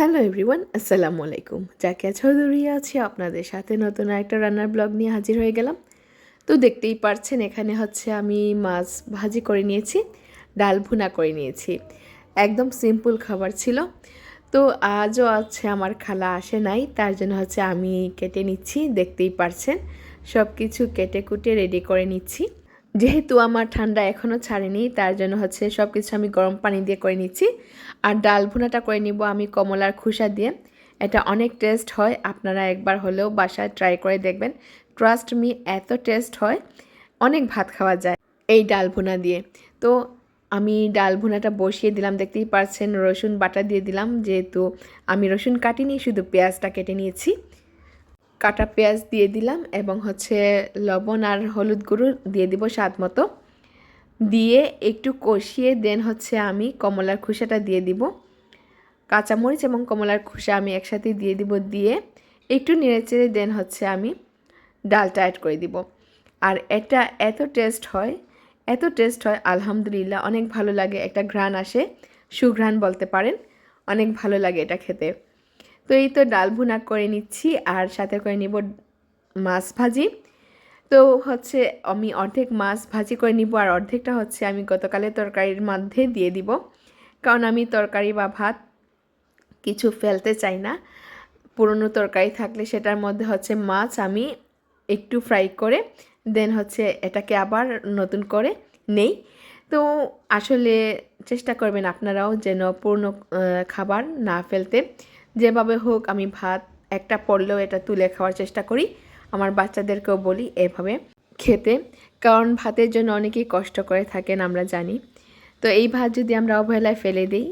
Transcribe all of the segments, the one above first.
Hello everyone, আসসালামু আলাইকুম। যাকে চৌধুরী আছি আপনাদের সাথে নতুন একটা রান্নার ব্লগ নিয়ে হাজির হয়ে গেলাম। তো দেখতেই পারছেন, এখানে হচ্ছে আমি মাছ ভাজি করে নিয়েছি, ডাল ভুনা করে নিয়েছি। একদম সিম্পল খাবার ছিল। তো আজও আছে, আমার খালা আসে নাই, তার জন্য হচ্ছে আমি কেটে নিচ্ছি, দেখতেই পারছেন। সব কিছু কেটে কুটে রেডি করে নিচ্ছি। যেহেতু আমার ঠান্ডা এখনও ছাড়েনি, তার জন্য হচ্ছে সব কিছু আমি গরম পানি দিয়ে করে নিচ্ছি। আর ডাল ভুনাটা করে নিব আমি কমলার খোসা দিয়ে। এটা অনেক টেস্ট হয়, আপনারা একবার হলেও বাসায় ট্রাই করে দেখবেন। ট্রাস্ট মি এত টেস্ট হয়, অনেক ভাত খাওয়া যায় এই ডাল ভুনা দিয়ে। তো আমি ডাল ভুনাটা বসিয়ে দিলাম, দেখতেই পারছেন রসুন বাটা দিয়ে দিলাম, যেহেতু আমি রসুন কাটিনি, শুধু পেঁয়াজটা কেটে নিয়েছি। কাটা পেঁয়াজ দিয়ে দিলাম এবং হচ্ছে লবণ আর হলুদ গুঁড়ো দিয়ে দিব স্বাদ মতো। দিয়ে একটু কষিয়ে দেন হচ্ছে আমি কমলার খোসাটা দিয়ে দিব। কাঁচামরিচ এবং কমলার খোসা আমি একসাথে দিয়ে দিব দিয়ে একটু নেড়েচেড়ে দেন হচ্ছে আমি ডালটা অ্যাড করে দিব। আর এটা এত টেস্ট হয়, এত টেস্ট হয়, আলহামদুলিল্লাহ অনেক ভালো লাগে, একটা ঘ্রাণ আসে। সুঘ্রাণ বলতে পারেন, অনেক ভালো লাগে এটা খেতে। তো এই তো ডাল ভুনা করে নিচ্ছি আর সাথে করে নিব মাছ ভাজি। তো হচ্ছে আমি অর্ধেক মাছ ভাজি করে নিব আর অর্ধেকটা হচ্ছে আমি গতকালের তরকারির মধ্যে দিয়ে দিব। কারণ আমি তরকারি বা ভাত কিছু ফেলতে চাই না। পুরনো তরকারি থাকলে সেটার মধ্যে হচ্ছে মাছ আমি একটু ফ্রাই করে, দেন হচ্ছে এটাকে আবার নতুন করে নেই। তো আসলে চেষ্টা করবেন আপনারাও যেন পুরনো খাবার না ফেলতে। যেভাবে হোক আমি ভাত একটা পড়লেও এটা তুলে খাওয়ার চেষ্টা করি। আমার বাচ্চাদেরকেও বলি এভাবে খেতে, কারণ ভাতের জন্য অনেকেই কষ্ট করে থাকেন আমরা জানি। তো এই ভাত যদি আমরা অবহেলায় ফেলে দিই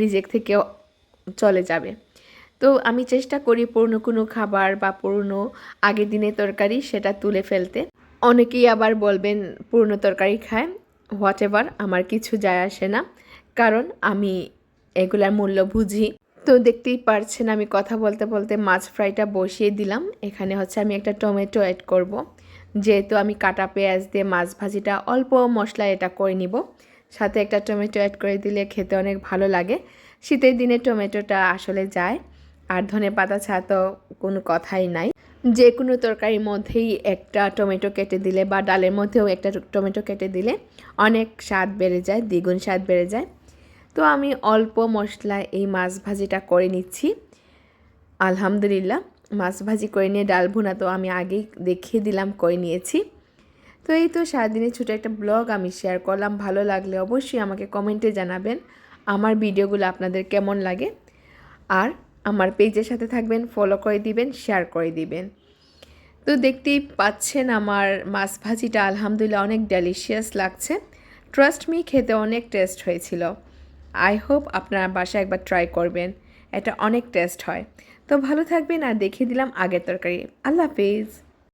রিজেক থেকেও চলে যাবে। তো আমি চেষ্টা করি পুরনো কোনো খাবার বা পুরনো আগের দিনের তরকারি সেটা তুলে ফেলতে। অনেকেই আবার বলবেন, পুরনো তরকারি খায় হোয়াট এভার আমার কিছু যায় আসে না। কারণ আমি এগুলার মূল্য বুঝি। তো দেখতেই পারছেন আমি কথা বলতে বলতে মাছ ফ্রাইটা বসিয়ে দিলাম। এখানে হচ্ছে আমি একটা টমেটো অ্যাড করব। যেহেতু আমি কাটা পেঁয়াজ দিয়ে মাছ ভাজিটা অল্প মশলা এটা করে নিব। সাথে একটা টমেটো অ্যাড করে দিলে খেতে অনেক ভালো লাগে। শীতের দিনে টমেটোটা আসলে যায়। আর ধনে পাতা ছাড়া তো কোনো কথাই নাই। যে কোনো তরকারির মধ্যেই একটা টমেটো কেটে দিলে বা ডালের মধ্যেও একটা টমেটো কেটে দিলে অনেক স্বাদ বেড়ে যায়, দ্বিগুণ স্বাদ বেড়ে যায়। তো আমি অল্প মশলায় এই মাছ ভাজিটা করে নিচ্ছি। আলহামদুলিল্লাহ, মাছ ভাজি করে নিয়ে ডাল ভুনা তো আমি আগেই দেখিয়ে দিলাম, করে নিয়েছি। তো এই তো সারাদিনের ছোটো একটা ব্লগ, আমি শেয়ার করলাম, ভালো লাগলে অবশ্যই আমাকে কমেন্টে জানাবেন আমার ভিডিওগুলো আপনাদের কেমন লাগে। আর আমার পেজের সাথে থাকবেন ফলো করে দিবেন শেয়ার করে দিবেন। তো দেখতেই পাচ্ছেন আমার মাছ ভাজিটা আলহামদুলিল্লাহ অনেক ডেলিশিয়াস লাগছে। ট্রাস্ট মি খেতে অনেক টেস্ট হয়েছিল। আই হোপ আপনারা বাসায় একবার ট্রাই করবেন। এটা অনেক টেস্ট হয়। তো ভালো থাকবেন আর দেখিয়ে দিলাম আগের তরকারি। আল্লাহ হাফিজ।